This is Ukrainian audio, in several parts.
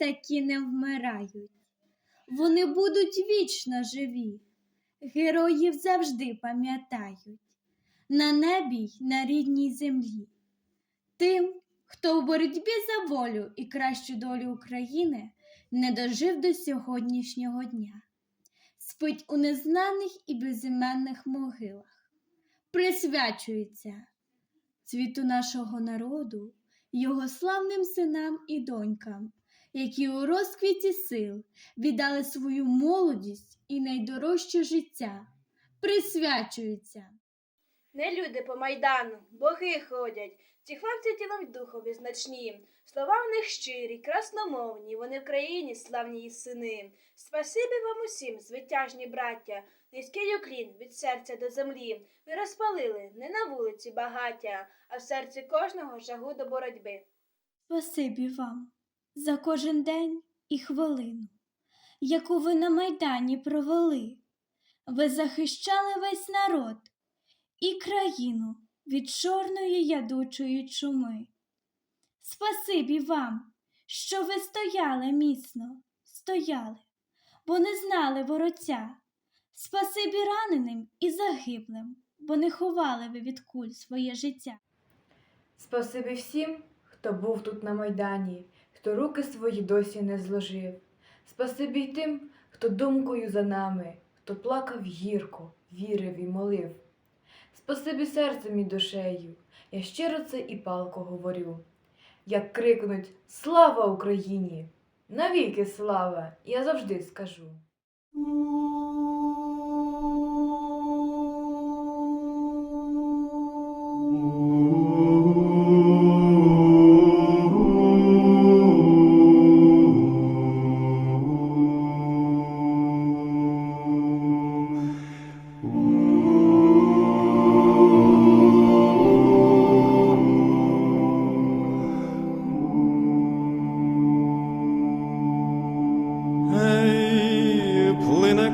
такі не вмирають. Вони будуть вічно живі. Героїв завжди пам'ятають на небі й на рідній землі. Тим, хто у боротьбі за волю і кращу долю України не дожив до сьогоднішнього дня, спить у незнаних і безіменних могилах, присвячується цвіту нашого народу, його славним синам і донькам, які у розквіті сил віддали свою молодість і найдорожче життя, присвячується. Не люди по майдану, боги ходять. Ці хлопці тілом й духові значні. Слова в них щирі, красномовні, вони в країні славні її сини. Спасибі вам усім, звитяжні браття, низький уклін від серця до землі. Ви розпалили не на вулиці багаття, а в серці кожного жагу до боротьби. Спасибі вам за кожен день і хвилину, яку ви на майдані провели. Ви захищали весь народ і країну від чорної ядучої чуми. Спасибі вам, що ви стояли міцно, стояли, бо не знали воротя. Спасибі раненим і загиблим, бо не ховали ви від куль своє життя. Спасибі всім, хто був тут на Майдані, хто руки свої досі не зложив. Спасибі й тим, хто думкою за нами, хто плакав гірко, вірив і молив. Спасибі серцем і душею, я щиро це і палко говорю. Як крикнуть Слава Україні! Навіки слава! Я завжди скажу.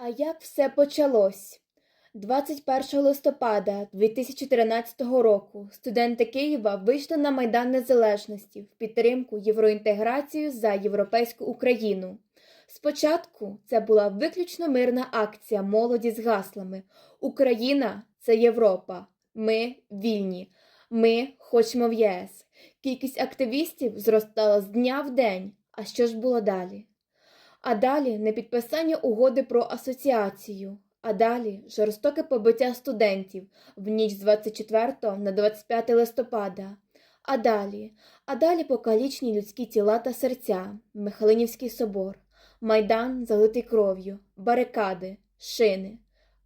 А як все почалось? 21 листопада 2013 року студенти Києва вийшли на Майдан Незалежності в підтримку євроінтеграцію за європейську Україну. Спочатку це була виключно мирна акція молоді з гаслами Україна це Європа. Ми вільні. Ми хочемо в ЄС. Кількість активістів зростала з дня в день. А що ж було далі? А далі непідписання угоди про асоціацію. А далі жорстоке побиття студентів в ніч з 24 на 25 листопада. А далі, а далі покалічні людські тіла та серця, Михайлинівський собор, майдан залитий кров'ю, барикади, шини.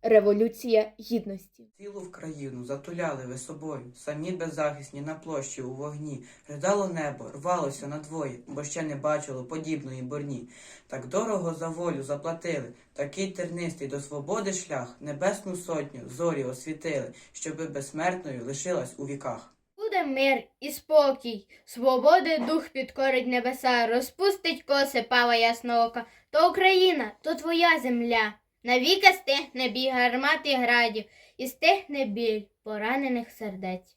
Революція Гідності. Цілу в країну затуляли ви собою, самі беззахисні на площі у вогні. Ридало небо, рвалося надвоє, бо ще не бачило подібної борні. Так дорого за волю заплатили, такий тернистий до свободи шлях, небесну сотню зорі освітили, щоби безсмертною лишилась у віках. Буде мир і спокій, свободи дух підкорить небеса, розпустить коси пава ясноока. То Україна, то твоя земля. Навіки стихне бій гармат і градів, і стихне біль поранених сердець.